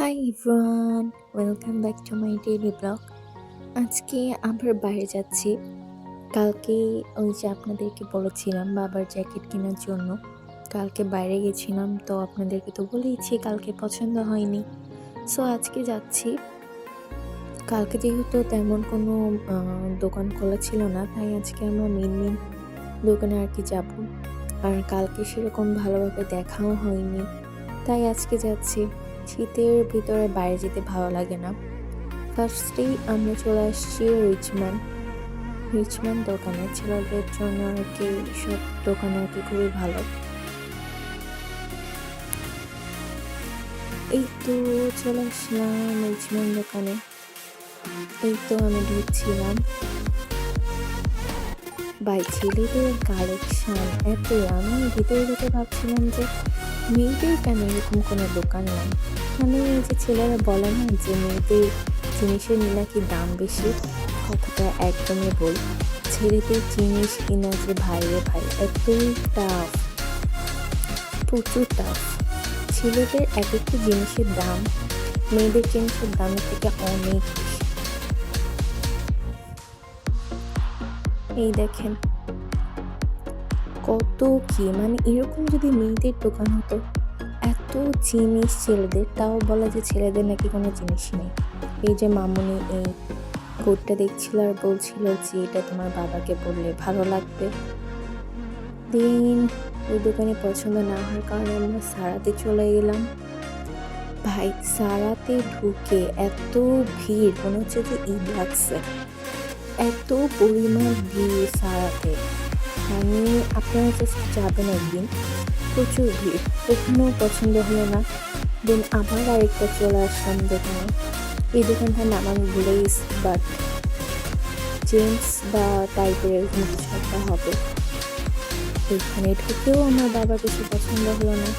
Hi everyone welcome back to my daily blog আজকে আবার বাইরে যাচ্ছি। কালকে ওই যে আপনাদেরকে বলেছিলাম বাবার জ্যাকেট কেনার জন্য। কালকে বাইরে গেছিলাম, তো আপনাদেরকে তো বলেইছি কালকে পছন্দ হয়নি। সো আজকে যাচ্ছি। কালকে যেহেতু তেমন কোনো দোকান খোলা ছিল না, তাই আজকে আমরা মেন মেন দোকানে আর কি যাব। আর কালকে সেরকম ভালোভাবে দেখাও হয়নি। তাই আজকে যাচ্ছি। শীতের ভিতরে বাইরে যেতে ভালো লাগে না। ফার্স্টেই আমরা চলে আসছি রিচম্যান রিচম্যান দোকানে। ছেলেদের জন্য আর কি সব দোকান আর কি খুবই ভালো। এই তো চলে আসলাম রিচম্যান দোকানে। এই তো আমি ঢুকছিলাম। বাই ছেলেদের কালেকশন এত আমি ভিতরে ঢুকে ভাবছিলাম যে মেয়েদের কেন এরকম কোনো দোকান নেই? মানে এই যে ছেলেরা বলে না যে মেয়েদের জিনিসের নাকি দাম বেশি? কথাটা একদমই ভুল। ছেলেদের জিনিস কিনা যে ভাই রে ভাই এতই টাফ প্রচুর টাফ ছেলেদের এক একটা জিনিসের দাম, মেয়েদের জিনিসের দামের থেকে অনেক এই দেখেন কত কি মানে এরকম যদি মেয়েদের দোকান হতো, এত জিনিস ছেলেদের, তাও বলা যে ছেলেদের নাকি কোনো জিনিস নেই। এই যে মামুনি এই কোটটা দেখছিল আর বলছিল যে এটা তোমার বাবাকে বললে ভালো লাগবে। দিন ওই দোকানে পছন্দ না হওয়ার কারণে আমরা সারাতে চলে গেলাম ভাই, সারাতে ঢুকে এত ভিড়, মনে হচ্ছে যে ঈদ লাগছে। এত পরিমাণ ভিড় সারাতে। আমি আপনারা জাস্ট যাবেন একদিন। প্রচুর ভিড় ওখানেও পছন্দ হলো না। দেন আবার আরেকটা চলে আসলাম দোকানে। এই দোকানটার নাম আমি ভুলেই বাট জেন্টস বা টাইপের এরকম কিছু একটা হবে। এখানে ঢুকেও আমার বাবার কিছু পছন্দ হলো না।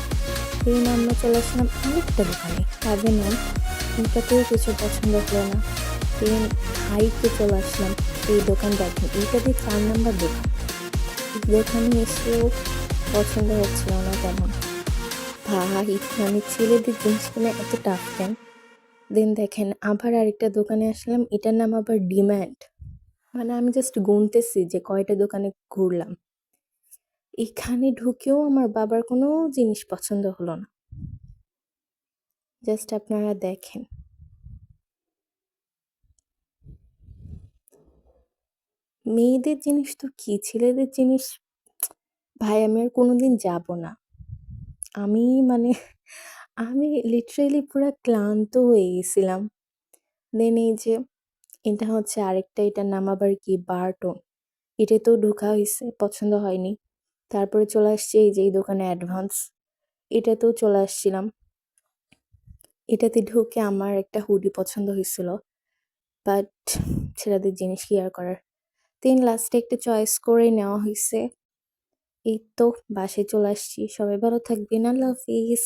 দেন আমরা চলে আসলাম আরেকটা দোকানে, তাদের নাম। এটাতেও কিছু পছন্দ হলো না। দেন হাইতে চলে আসলাম এই দোকান দেখেন এইটাতে চার নাম্বার দোকান। দোকানে এসেও পছন্দ হচ্ছিল না তেমন। ভাই মানে ছেলেদের জিনিস কিনে এত টাফ কেন? দেন দেখেন, আবার আরেকটা দোকানে আসলাম, এটার নাম আবার ডিম্যান্ড মানে আমি জাস্ট গুনতেছি যে কয়টা দোকানে ঘুরলাম। এখানে ঢুকেও আমার বাবার কোনো জিনিস পছন্দ হলো না। জাস্ট আপনারা দেখেন। মেয়েদের জিনিস তো কি? ছেলেদের জিনিস, ভাই আমি আর কোনোদিন যাব না। আমি মানে আমি লিটারেলি পুরো ক্লান্ত হয়ে গেছিলাম। দেন এই যে, এটা হচ্ছে আরেকটা, এটার নাম আবার কি? বার্টন। এটা তো ঢোকা হয়েছে, পছন্দ হয়নি। তারপরে চলে আসছে এই যে, এই দোকানে অ্যাডভান্স এটাতেও চলে আসছিলাম। এটাতে ঢুকে আমার একটা হুডি পছন্দ হয়েছিল। বাট ছেলেদের জিনিস কি আর করার? তিন লাস্টে একটা চয়েস করে নেওয়া হয়েছে এই তো বাসে চলে আসছি। সবাই ভালো থাকবেন। আল্লাহ হাফিজ।